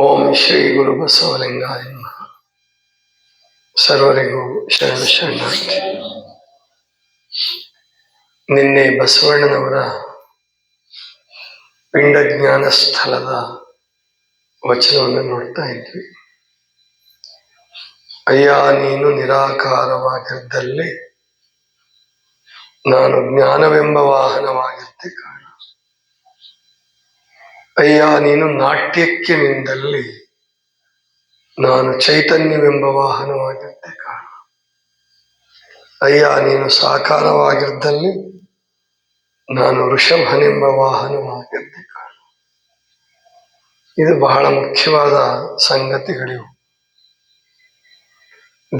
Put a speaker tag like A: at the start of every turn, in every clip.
A: ಓಂ ಶ್ರೀ ಗುರು ಬಸವಲಿಂಗಾಯ. ಸರ್ವರಿಗೂ ಶರಣ ಶರಣಾರ್ಥಿ ನಿನ್ನೆ ಬಸವಣ್ಣನವರ ಪಿಂಡಜ್ಞಾನ ಸ್ಥಳದ ವಚನವನ್ನು ನೋಡ್ತಾ ಇದ್ವಿ. ಅಯ್ಯ, ನೀನು ನಿರಾಕಾರವಾಗಿದ್ದಲ್ಲಿ. ನಾನು ಜ್ಞಾನವೆಂಬ ವಾಹನವಾಗಿದ್ದೆ ಕಾರಣ ಅಯ್ಯ, ನೀನು ನಾಟ್ಯಕ್ಕೆ ನಿಂದಲ್ಲಿ ನಾನು ಚೈತನ್ಯವೆಂಬ ವಾಹನವಾಗಿದ್ದೆ ಕಾರಣ. ಅಯ್ಯ, ನೀನು ಸಾಕಾರವಾಗಿದ್ದಲ್ಲಿ ನಾನು ಋಷಭನೆಂಬ ವಾಹನವಾಗಿದ್ದೆ ಕಾರಣ. ಇದು ಬಹಳ ಮುಖ್ಯವಾದ ಸಂಗತಿಗಳಿವು.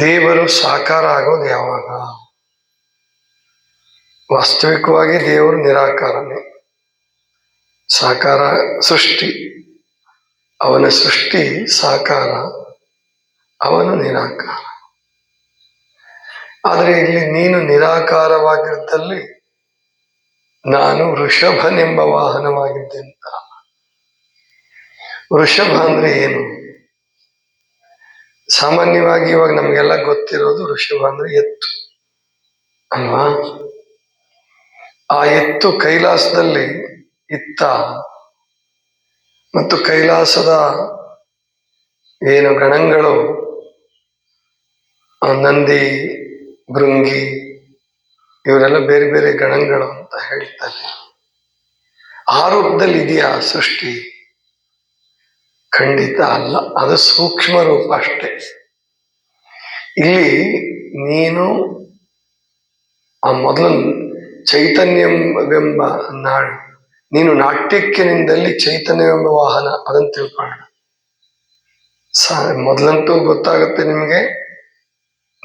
A: ದೇವರು ಸಾಕಾರ ಆಗೋದು ಯಾವಾಗ? ವಾಸ್ತವಿಕವಾಗಿ ದೇವರು ನಿರಾಕಾರನೇ. ಸಾಕಾರ ಸೃಷ್ಟಿ. ಅವನ ಸೃಷ್ಟಿ ಸಾಕಾರ, ಅವನು ನಿರಾಕಾರ. ಆದರೆ ಇಲ್ಲಿ ನೀನು ನಿರಾಕಾರವಾಗಿದ್ದಲ್ಲಿ ನಾನು ವೃಷಭನೆಂಬ ಅಂತ ವೃಷಭ ಅಂದ್ರೆ ಏನು? ಸಾಮಾನ್ಯವಾಗಿ ಇವಾಗ ನಮಗೆಲ್ಲ ಗೊತ್ತಿರೋದು ವೃಷಭ ಅಂದ್ರೆ ಎತ್ತು. ಅಲ್ವಾ? ಆ ಎತ್ತು ಕೈಲಾಸದಲ್ಲಿ ಇತ್ತ ಮತ್ತು ಕೈಲಾಸದ ಏನು ಗಣಗಳು ನಂದಿ, ಭೃಂಗಿ, ಇವರೆಲ್ಲ ಬೇರೆ ಬೇರೆ ಗಣಗಳು ಅಂತ ಹೇಳ್ತಾರೆ. ಆ ರೂಪದಲ್ಲಿ ಇದೆಯಾ ಸೃಷ್ಟಿ? ಖಂಡಿತ ಅಲ್ಲ. ಅದು ಸೂಕ್ಷ್ಮ ರೂಪ ಅಷ್ಟೇ. ಇಲ್ಲಿ ನೀನು ಆ ಮೊದಲ ಚೈತನ್ಯವೆಂಬ ನಾಡು ನೀನು ನಾಟ್ಯಕ್ಕೆ ನಿಂದಲ್ಲಿ ಚೈತನ್ಯವೆಂಬ ವಾಹನ ಅದನ್ನು ತಿಳ್ಕೊಳ್ಳೋಣ. ಸ, ಮೊದಲಂತೂ ಗೊತ್ತಾಗುತ್ತೆ ನಿಮಗೆ,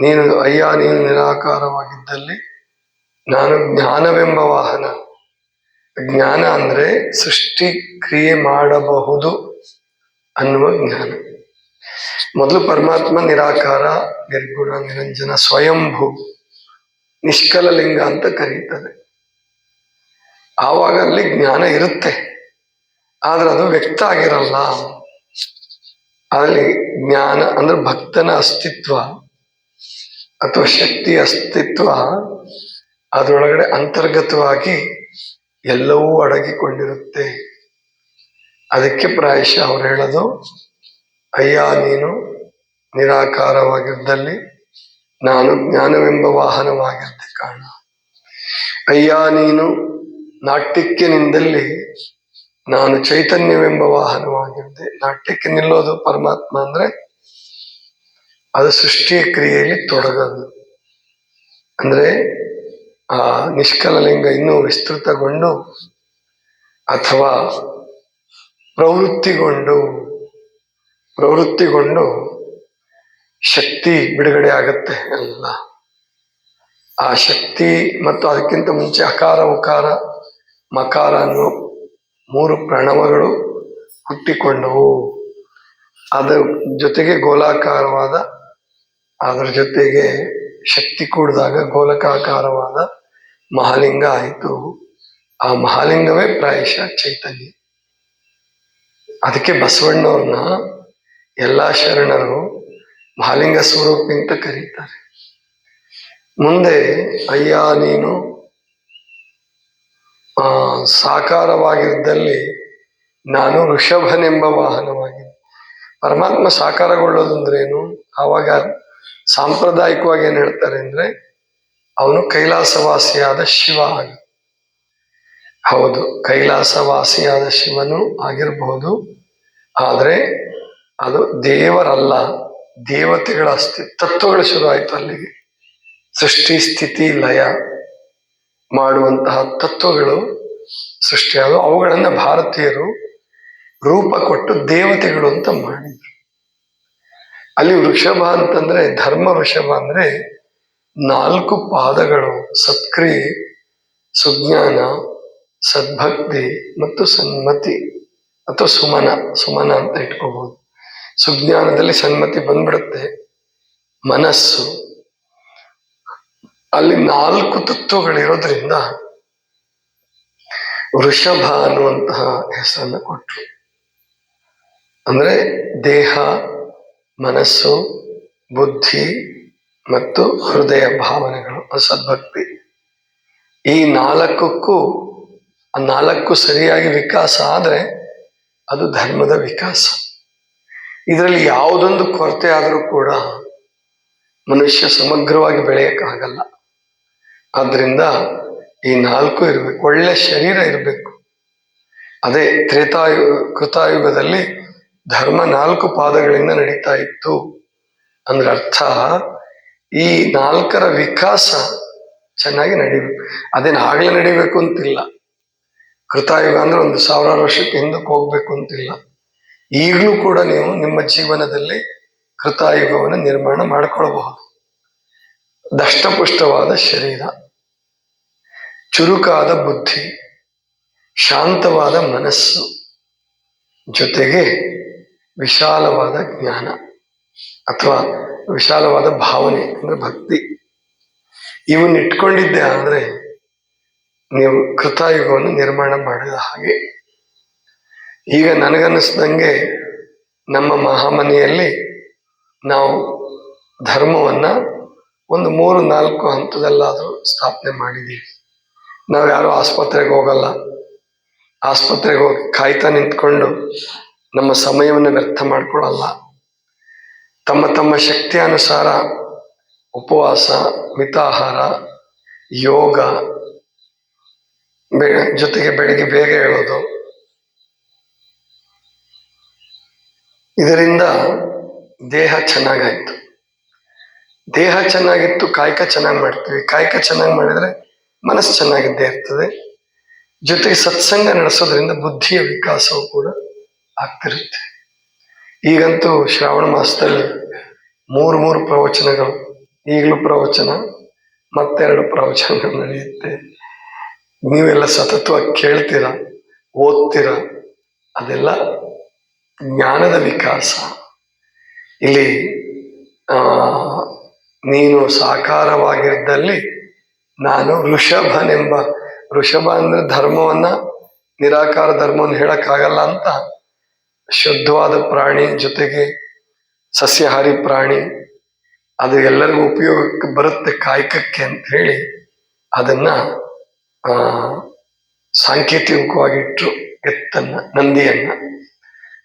A: ನೀನು ಅಯ್ಯ, ನೀನು ನಿರಾಕಾರವಾಗಿದ್ದಲ್ಲಿ ನಾನು ಜ್ಞಾನವೆಂಬ ವಾಹನ. ಜ್ಞಾನ ಅಂದ್ರೆ ಸೃಷ್ಟಿ ಕ್ರಿಯೆ ಮಾಡಬಹುದು ಅನ್ನುವ ಜ್ಞಾನ. ಮೊದಲು ಪರಮಾತ್ಮ ನಿರಾಕಾರ, ನಿರ್ಗುಣ, ನಿರಂಜನ, ಸ್ವಯಂಭೂ, ನಿಷ್ಕಲಲಿಂಗ ಅಂತ ಕರೀತಾರೆ ಆವಾಗ ಅಲ್ಲಿ ಜ್ಞಾನ ಇರುತ್ತೆ. ಆದ್ರೆ ಅದು ವ್ಯಕ್ತ ಆಗಿರಲ್ಲ. ಅಲ್ಲಿ ಜ್ಞಾನ ಅಂದ್ರೆ ಭಕ್ತನ ಅಸ್ತಿತ್ವ ಅಥವಾ ಶಕ್ತಿ ಅಸ್ತಿತ್ವ ಅದರೊಳಗಡೆ ಅಂತರ್ಗತವಾಗಿ ಎಲ್ಲವೂ ಅಡಗಿಕೊಂಡಿರುತ್ತೆ. ಅದಕ್ಕೆ ಪ್ರಾಯಶಃ ಅವ್ರು ಹೇಳೋದು, ಅಯ್ಯ, ನೀನು ನಿರಾಕಾರವಾಗಿದ್ದಲ್ಲಿ ನಾನು ಜ್ಞಾನವೆಂಬ ವಾಹನವಾಗಿದ್ದೆ ಕಾರಣ ಅಯ್ಯ, ನೀನು ನಾಟ್ಯಕ್ಕೆ ನಿಂದಲ್ಲಿ ನಾನು ಚೈತನ್ಯವೆಂಬ ವಾಹನವಾಗಿದ್ದೆ ನಾಟ್ಯಕ್ಕೆ ನಿಲ್ಲೋದು ಪರಮಾತ್ಮ ಅಂದ್ರೆ ಅದು ಸೃಷ್ಟಿಯ ಕ್ರಿಯೆಯಲ್ಲಿ ತೊಡಗದು. ಅಂದ್ರೆ ಆ ನಿಷ್ಕಲಲಿಂಗ ಇನ್ನೂ ವಿಸ್ತೃತಗೊಂಡು ಅಥವಾ ಪ್ರವೃತ್ತಿಗೊಂಡು ಪ್ರವೃತ್ತಿಗೊಂಡು ಶಕ್ತಿ ಬಿಡುಗಡೆ ಆಗತ್ತೆ ಎಲ್ಲ. ಆ ಶಕ್ತಿ ಮತ್ತು ಅದಕ್ಕಿಂತ ಮುಂಚೆ ಅಕಾರ ಉಕಾರ ಮಕಾರ ಅನ್ನು ಮೂರು ಪ್ರಣವಗಳು ಹುಟ್ಟಿಕೊಂಡವು. ಅದರ ಜೊತೆಗೆ ಗೋಲಾಕಾರವಾದ, ಅದರ ಜೊತೆಗೆ ಶಕ್ತಿ ಕೂಡಿದಾಗ ಗೋಲಕಾಕಾರವಾದ ಮಹಾಲಿಂಗ ಆಯಿತು. ಆ ಮಹಾಲಿಂಗವೇ ಪ್ರಾಯಶಃ ಚೈತನ್ಯ. ಅದಕ್ಕೆ ಬಸವಣ್ಣವ್ರನ್ನ ಎಲ್ಲ ಶರಣರು ಮಹಾಲಿಂಗ ಸ್ವರೂಪಿ ಅಂತ ಕರೀತಾರೆ. ಮುಂದೆ, ಅಯ್ಯ, ನೀನು ಸಾಕಾರವಾಗಿದ್ದಲ್ಲಿ ನಾನು ಋಷಭನೆಂಬ ವಾಹನವಾಗಿದೆ ಪರಮಾತ್ಮ ಸಾಕಾರಗೊಳ್ಳೋದಂದ್ರೇನು? ಆವಾಗ ಸಾಂಪ್ರದಾಯಿಕವಾಗಿ ಏನು ಹೇಳ್ತಾರೆ ಅಂದ್ರೆ, ಅವನು ಕೈಲಾಸವಾಸಿಯಾದ ಶಿವ ಆಗಿ. ಹೌದು, ಕೈಲಾಸವಾಸಿಯಾದ ಶಿವನು ಆಗಿರಬಹುದು ಆದರೆ ಅದು ದೇವರಲ್ಲ, ದೇವತೆಗಳ ಅಸ್ತಿ, ತತ್ವಗಳು ಶುರು ಆಯ್ತು ಅಲ್ಲಿಗೆ. ಸೃಷ್ಟಿ, ಸ್ಥಿತಿ, ಲಯ. ಮಾಡುವಂತಹ ತತ್ವಗಳು ಸೃಷ್ಟಿಯಾದವು. ಅವುಗಳನ್ನ ಭಾರತೀಯರು ರೂಪ ಕೊಟ್ಟು ದೇವತೆಗಳು ಅಂತ ಮಾಡಿದ್ರು. ಅಲ್ಲಿ ವೃಷಭ ಅಂತಂದ್ರೆ ಧರ್ಮ ವೃಷಭ ಅಂದ್ರೆ ನಾಲ್ಕು ಪಾದಗಳು, ಸತ್ಕ್ರಿಯೆ, ಸುಜ್ಞಾನ, ಸದ್ಭಕ್ತಿ ಮತ್ತು ಸನ್ಮತಿ ಅಥವಾ ಸುಮನ ಸುಮನ ಅಂತ ಇಟ್ಕೋಬಹುದು ಸುಜ್ಞಾನದಲ್ಲಿ ಸನ್ಮತಿ ಬಂದ್ಬಿಡುತ್ತೆ. ಮನಸ್ಸು ಅಲ್ಲಿ ನಾಲ್ಕು ತತ್ವಗಳಿರೋದ್ರಿಂದ ವೃಷಭ ಅನ್ನುವಂತಹ ಹೆಸರನ್ನು ಕೊಟ್ಟರು ಅಂದ್ರೆ ದೇಹ, ಮನಸ್ಸು, ಬುದ್ಧಿ ಮತ್ತು ಹೃದಯ ಭಾವನೆಗಳು ಸದ್ಭಕ್ತಿ. ಈ ನಾಲ್ಕಕ್ಕೂ, ಆ ನಾಲ್ಕು ಸರಿಯಾಗಿ ವಿಕಾಸ ಆದರೆ ಅದು ಧರ್ಮದ ವಿಕಾಸ. ಇದರಲ್ಲಿ ಯಾವುದೊಂದು ಕೊರತೆ ಆದರೂ ಕೂಡ ಮನುಷ್ಯ ಸಮಗ್ರವಾಗಿ ಬೆಳೆಯಕ್ಕಾಗಲ್ಲ. ಆದ್ರಿಂದ ಈ ನಾಲ್ಕು ಇರಬೇಕು ಒಳ್ಳೆ ಶರೀರ ಇರಬೇಕು. ಅದೇ ತ್ರೇತಾಯು, ಕೃತಾಯುಗದಲ್ಲಿ ಧರ್ಮ ನಾಲ್ಕು ಪಾದಗಳಿಂದ ನಡೀತಾ ಇತ್ತು ಅಂದ್ರೆ ಅರ್ಥ ಈ ನಾಲ್ಕರ ವಿಕಾಸ ಚೆನ್ನಾಗಿ ನಡಿಬೇಕು ಅದೇನು ಆಗಲೇ ನಡಿಬೇಕು ಅಂತಿಲ್ಲ. ಕೃತಾಯುಗ ಅಂದ್ರೆ ಒಂದು ಸಾವಿರಾರು ವರ್ಷಕ್ಕೆ ಹಿಂದಕ್ಕೆ ಹೋಗ್ಬೇಕು ಅಂತಿಲ್ಲ. ಈಗಲೂ ಕೂಡ ನೀವು ನಿಮ್ಮ ಜೀವನದಲ್ಲಿ ಕೃತಾಯುಗವನ್ನು ನಿರ್ಮಾಣ ಮಾಡಿಕೊಳ್ಳಬಹುದು ದಷ್ಟಪುಷ್ಟವಾದ ಶರೀರ. ಚುರುಕಾದ ಬುದ್ಧಿ, ಶಾಂತವಾದ ಮನಸ್ಸು ಜೊತೆಗೆ ವಿಶಾಲವಾದ ಜ್ಞಾನ ಅಥವಾ ವಿಶಾಲವಾದ ಭಾವನೆ ಅಂದ್ರೆ ಭಕ್ತಿ. ಇವನ್ನ ಇಟ್ಕೊಂಡಿದ್ದೆ ಅಂದ್ರೆ ನೀವು ಕೃತಾಯುಗವನ್ನು ನಿರ್ಮಾಣ ಮಾಡಿದ ಹಾಗೆ. ಈಗ ನನಗನ್ನಿಸ್ದಂಗೆ ನಮ್ಮ ಮಹಾಮನೆಯಲ್ಲಿ ನಾವು ಧರ್ಮವನ್ನ ಒಂದು ಮೂರು ನಾಲ್ಕು ಹಂತದಲ್ಲಾದರೂ ಸ್ಥಾಪನೆ ಮಾಡಿದ್ದೀವಿ. ನಾವು ಯಾರು ಆಸ್ಪತ್ರೆಗೆ ಹೋಗಲ್ಲ. ಆಸ್ಪತ್ರೆಗೆ ಹೋಗಿ ಕಾಯ್ತಾ ನಿಂತ್ಕೊಂಡು ನಮ್ಮ ಸಮಯವನ್ನು ವ್ಯರ್ಥ ಮಾಡ್ಕೊಳ್ಳಲ್ಲ ತಮ್ಮ ತಮ್ಮ ಶಕ್ತಿ ಅನುಸಾರ ಉಪವಾಸ, ಮಿತಾಹಾರ, ಯೋಗ, ಬೆ, ಜೊತೆಗೆ ಬೆಳಿಗ್ಗೆ ಬೇಗ ಹೇಳೋದು. ಇದರಿಂದ ದೇಹ ಚೆನ್ನಾಗಾಯ್ತು. ದೇಹ ಚೆನ್ನಾಗಿತ್ತು, ಕಾಯಕ ಚೆನ್ನಾಗಿ ಮಾಡ್ತೀವಿ. ಕಾಯಕ ಚೆನ್ನಾಗಿ ಮಾಡಿದ್ರೆ ಮನಸ್ಸು ಚೆನ್ನಾಗಿದ್ದೇ ಇರ್ತದೆ. ಜೊತೆಗೆ ಸತ್ಸಂಗ ನಡೆಸೋದ್ರಿಂದ ಬುದ್ಧಿಯ ವಿಕಾಸವು ಕೂಡ ಆಗ್ತಿರುತ್ತೆ. ಈಗಂತೂ ಶ್ರಾವಣ ಮಾಸದಲ್ಲಿ ಮೂರು ಮೂರು ಪ್ರವಚನಗಳು. ಈಗಲೂ ಪ್ರವಚನ, ಮತ್ತೆರಡು ಪ್ರವಚನಗಳು ನಡೆಯುತ್ತೆ. ನೀವೆಲ್ಲ ಸತತವಾಗಿ ಕೇಳ್ತೀರ, ಓದ್ತೀರ, ಅದೆಲ್ಲ ಜ್ಞಾನದ ವಿಕಾಸ. ಇಲ್ಲಿ ನೀನು ಸಾಕಾರವಾಗಿದ್ದಲ್ಲಿ ನಾನು ಋಷಭನೆಂಬ ಋಷಭ ಅಂದ್ರೆ ಧರ್ಮವನ್ನ, ನಿರಾಕಾರ ಧರ್ಮವನ್ನು ಹೇಳಕ್ಕಾಗಲ್ಲ ಅಂತ ಶುದ್ಧವಾದ ಪ್ರಾಣಿ ಜೊತೆಗೆ ಸಸ್ಯಾಹಾರಿ ಪ್ರಾಣಿ, ಅದು ಎಲ್ಲರಿಗೂ ಉಪಯೋಗಕ್ಕೆ ಬರುತ್ತೆ ಕಾಯಕಕ್ಕೆ ಅಂತ ಹೇಳಿ ಅದನ್ನ, ಆ ಸಾಂಕೇತಿಕವಾಗಿಟ್ರು ಎತ್ತನ್ನ, ನಂದಿಯನ್ನ.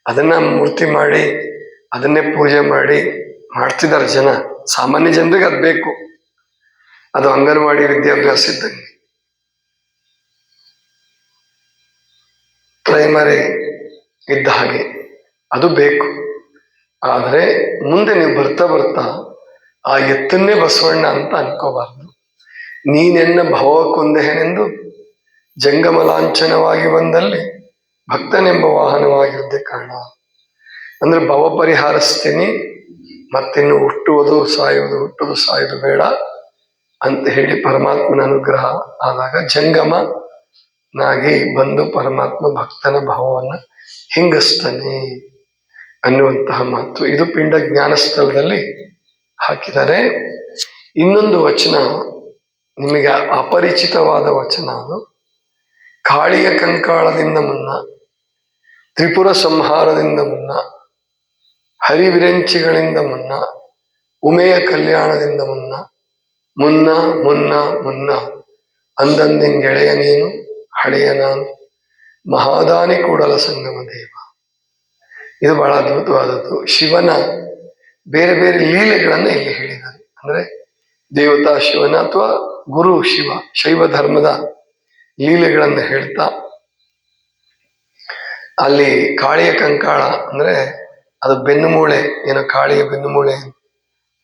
A: ಅದನ್ನ ಮೂರ್ತಿ ಮಾಡಿ, ಅದನ್ನೇ ಪೂಜೆ ಮಾಡಿ ಮಾಡ್ತಿದ್ದಾರೆ ಜನ. ಸಾಮಾನ್ಯ ಜನರಿಗೆ ಅದು ಬೇಕು. ಅದು ಅಂಗನವಾಡಿ ವಿದ್ಯಾಭ್ಯಾಸ ಇದ್ದಂಗೆ. ಪ್ರೈಮರಿ ಇದ್ದ ಹಾಗೆ ಅದು ಬೇಕು. ಆದರೆ ಮುಂದೆ ನೀವು ಬರ್ತಾ ಬರ್ತಾ ಆ ಎತ್ತನ್ನೇ ಬಸವಣ್ಣ ಅಂತ ಅನ್ಕೋಬಾರ್ದು. ನೀನೆನ್ನ ಭವಕ್ಕೊಂದೆನೆಂದು ಜಂಗಮ ಲಾಂಛನವಾಗಿ ಬಂದಲ್ಲಿ ಭಕ್ತನೆಂಬ ವಾಹನವಾಗಿದ್ದೆ ಕಾರಣ. ಅಂದ್ರೆ ಭವ ಪರಿಹಾರಿಸ್ತೀನಿ ಮತ್ತಿನ್ನು ಹುಟ್ಟುವುದು, ಸಾಯುವುದು ಹುಟ್ಟುವುದು, ಸಾಯುವುದು ಬೇಡ. ಅಂತ ಹೇಳಿ ಪರಮಾತ್ಮನ ಅನುಗ್ರಹ ಆದಾಗ ಜಂಗಮ ನಾಗಿ ಬಂದು ಪರಮಾತ್ಮ ಭಕ್ತನ ಭಾವವನ್ನ ಹಿಂಗಸ್ತಾನೆ ಅನ್ನುವಂತಹ ಮಾತು. ಇದು ಪಿಂಡ ಜ್ಞಾನ ಸ್ಥಳದಲ್ಲಿ ಹಾಕಿದ್ದಾರೆ. ಇನ್ನೊಂದು ವಚನ ನಿಮಗೆ ಅಪರಿಚಿತವಾದ ವಚನ ಅದು. ಕಾಳಿಯ ಕಂಕಾಳದಿಂದ ಮುನ್ನ, ತ್ರಿಪುರ ಸಂಹಾರದಿಂದ ಮುನ್ನ, ಹರಿವಿರಂಚಿಗಳಿಂದ ಮುನ್ನ, ಉಮೆಯ ಕಲ್ಯಾಣದಿಂದ ಮುನ್ನ ಮುನ್ನ ಮುನ್ನ ಮುನ್ನ. ಅಂದಂದಿಂಗೆಳೆಯ ನೀನು, ಹಳೆಯ ನಾನು. ಮಹಾದಾನಿ ಕೂಡಲ ಸಂಗಮ ದೇವ. ಇದು ಬಹಳ ಅದ್ಭುತವಾದದ್ದು. ಶಿವನ ಬೇರೆ ಬೇರೆ ಲೀಲೆಗಳನ್ನ ಇಲ್ಲಿ ಹೇಳಿದ್ದಾರೆ. ಅಂದ್ರೆ ದೇವತಾ ಶಿವನ ಅಥವಾ ಗುರು ಶಿವ, ಶೈವ ಧರ್ಮದ ಲೀಲೆಗಳನ್ನು ಹೇಳ್ತಾ, ಅಲ್ಲಿ ಕಾಳಿಯ ಕಂಕಾಳ, ಅಂದ್ರೆ ಅದು ಬೆನ್ನು ಮೂಳೆ ಏನೋ ಕಾಳಿಯ ಬೆನ್ನು ಮೂಳೆ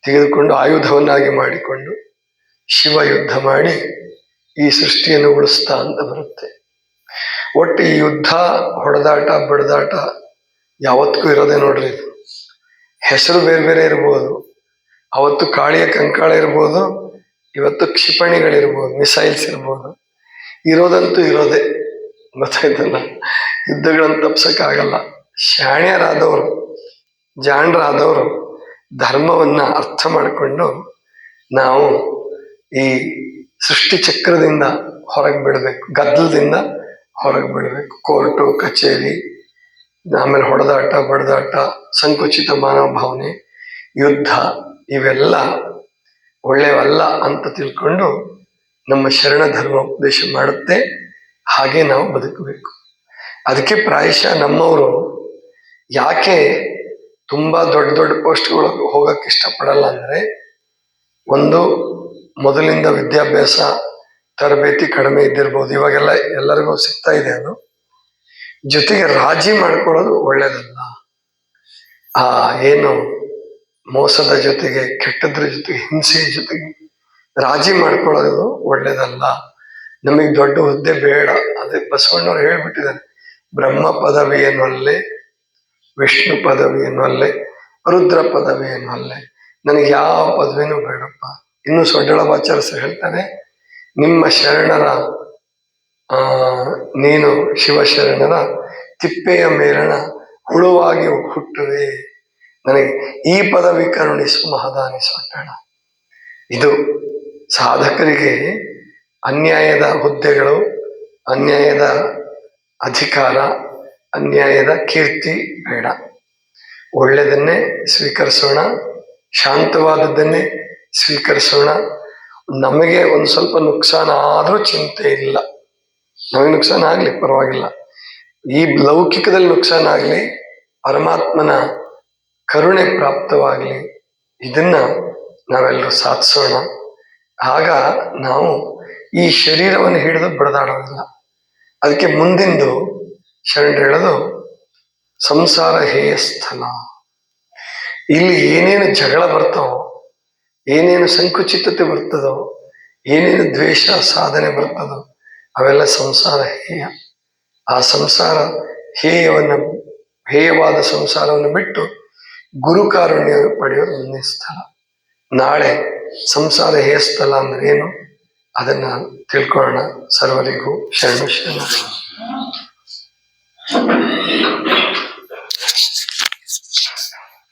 A: ತೆಗೆದುಕೊಂಡು ಆಯುಧವನ್ನಾಗಿ ಮಾಡಿಕೊಂಡು ಶಿವ ಯುದ್ಧ ಮಾಡಿ ಈ ಸೃಷ್ಟಿಯನ್ನು ಉಳಿಸ್ತಾ ಅಂತ ಬರುತ್ತೆ. ಒಟ್ಟು ಈ ಯುದ್ಧ, ಹೊಡೆದಾಟ, ಬಡದಾಟ ಯಾವತ್ತಿಗೂ ಇರೋದೇ ನೋಡ್ರಿ ಇದು. ಹೆಸರು ಬೇರೆ ಬೇರೆ ಇರ್ಬೋದು. ಅವತ್ತು ಕಾಳಿಯ ಕಂಕಾಳ ಇರ್ಬೋದು, ಇವತ್ತು ಕ್ಷಿಪಣಿಗಳಿರ್ಬೋದು, ಮಿಸೈಲ್ಸ್ ಇರ್ಬೋದು. ಇರೋದಂತೂ ಇರೋದೇ. ಗೊತ್ತಾಯ್ತಲ್ಲ? ಯುದ್ಧಗಳನ್ನು ತಪ್ಸಕ್ಕಾಗಲ್ಲ. ಶಾಣ್ಯರಾದವರು, ಜಾಣರಾದವರು ಧರ್ಮವನ್ನು ಅರ್ಥ ಮಾಡಿಕೊಂಡು ನಾವು ಈ ಸೃಷ್ಟಿ ಚಕ್ರದಿಂದ ಹೊರಗೆ ಬಿಡಬೇಕು, ಗದ್ದಲದಿಂದ ಹೊರಗೆ ಬಿಡಬೇಕು. ಕೋರ್ಟು, ಕಚೇರಿ, ಆಮೇಲೆ ಹೊಡೆದಾಟ, ಬಡದಾಟ, ಸಂಕುಚಿತ ಮನೋಭಾವನೆ ಯುದ್ಧ, ಇವೆಲ್ಲ ಒಳ್ಳೆಯವಲ್ಲ ಅಂತ ತಿಳ್ಕೊಂಡು ನಮ್ಮ ಶರಣ ಧರ್ಮ ಉಪದೇಶ ಮಾಡುತ್ತೆ. ಹಾಗೆ ನಾವು ಬದುಕಬೇಕು. ಅದಕ್ಕೆ ಪ್ರಾಯಶಃ ನಮ್ಮವರು ಯಾಕೆ ತುಂಬ ದೊಡ್ಡ ದೊಡ್ಡ ಪೋಸ್ಟ್ಗಳಿಗೆ ಹೋಗಕ್ಕೆ ಇಷ್ಟಪಡಲ್ಲ ಅಂದರೆ ಒಂದು ಮೊದಲಿಂದ ವಿದ್ಯಾಭ್ಯಾಸ ತರಬೇತಿ ಕಡಿಮೆ ಇದ್ದಿರ್ಬೋದು. ಇವಾಗೆಲ್ಲ ಎಲ್ಲರಿಗೂ ಸಿಗ್ತಾ ಇದೆ ಅದು. ಜೊತೆಗೆ ರಾಜಿ ಮಾಡ್ಕೊಳ್ಳೋದು ಒಳ್ಳೇದಲ್ಲ. ಆ, ಏನು ಮೋಸದ ಜೊತೆಗೆ, ಕೆಟ್ಟದ್ರ ಜೊತೆಗೆ, ಹಿಂಸೆಯ ಜೊತೆಗೆ ರಾಜಿ ಮಾಡ್ಕೊಳ್ಳೋದು ಒಳ್ಳೇದಲ್ಲ. ನಮಗೆ ದೊಡ್ಡ ಹುದ್ದೆ ಬೇಡ. ಅದೇ ಬಸವಣ್ಣವ್ರು ಹೇಳ್ಬಿಟ್ಟಿದ್ದಾರೆ. ಬ್ರಹ್ಮ ಪದವಿ ಅಲ್ಲೇ ವಿಷ್ಣು ಪದವಿ ಅಲ್ಲೇ ರುದ್ರ ಪದವಿ ಅಲ್ಲೇ ನನಗೆ ಯಾವ ಪದವಿನೂ ಬೇಡಪ್ಪ. ಇನ್ನು ಸೊಡ್ಡಳವಾಚಾರ್ಯ ಹೇಳ್ತಾರೆ ನಿಮ್ಮ ಶರಣರ, ಆ, ನೀನು ಶಿವಶರಣರ ತಿಪ್ಪೆಯ ಮೇಲಣ ಹುಳುವಾಗಿ ಹುಟ್ಟುವೆ. ನನಗೆ ಈ ಪದವಿ ಕರುಣಿಸು ಮಹದಾನಿ ಸೊಡ್ಡಣ ಇದು ಸಾಧಕರಿಗೆ ಅನ್ಯಾಯದ ಹುದ್ದೆಗಳು, ಅನ್ಯಾಯದ ಅಧಿಕಾರ, ಅನ್ಯಾಯದ ಕೀರ್ತಿ ಬೇಡ. ಒಳ್ಳೆಯದನ್ನೇ ಸ್ವೀಕರಿಸೋಣ, ಶಾಂತವಾದದ್ದನ್ನೇ ಸ್ವೀಕರಿಸೋಣ. ನಮಗೆ ಒಂದು ಸ್ವಲ್ಪ ನುಕ್ಸಾನ ಆದರೂ ಚಿಂತೆ ಇಲ್ಲ. ನಮಗೆ ನುಕ್ಸಾನ ಆಗಲಿ, ಪರವಾಗಿಲ್ಲ. ಈ ಲೌಕಿಕದಲ್ಲಿ ನುಕ್ಸಾನ ಆಗಲಿ, ಪರಮಾತ್ಮನ ಕರುಣೆ ಪ್ರಾಪ್ತವಾಗಲಿ, ಇದನ್ನ ನಾವೆಲ್ಲರೂ ಸಾಧಿಸೋಣ. ಆಗ ನಾವು ಈ ಶರೀರವನ್ನು ಹಿಡಿದು ಬಡದಾಡೋದಿಲ್ಲ. ಅದಕ್ಕೆ ಮುಂದಿಂದು ಶರಣರು ಹೇಳೋದು, ಸಂಸಾರ ಹೇಯ ಸ್ಥಳ ಇಲ್ಲಿ ಏನೇನು ಜಗಳ ಬರ್ತಾವೋ ಏನೇನು ಸಂಕುಚಿತತೆ ಬರ್ತದೋ, ಏನೇನು ದ್ವೇಷ ಸಾಧನೆ ಬರ್ತದೋ, ಅವೆಲ್ಲ ಸಂಸಾರ ಹೇಯ. ಆ ಸಂಸಾರ ಹೇಯವನ್ನು, ಹೇಯವಾದ ಸಂಸಾರವನ್ನು ಬಿಟ್ಟು ಗುರುಕಾರುಣ್ಯ ಪಡೆಯೋದು ಒಂದೇ ಸ್ಥಳ. ನಾಳೆ ಸಂಸಾರ ಹೇಯ ಸ್ಥಳ ಅಂದ್ರೆ ಏನು? ಅದನ್ನ ತಿಳ್ಕೊಳ್ಳೋಣ. ಸರ್ವರಿಗೂ ಶರಣ ಶರಣ.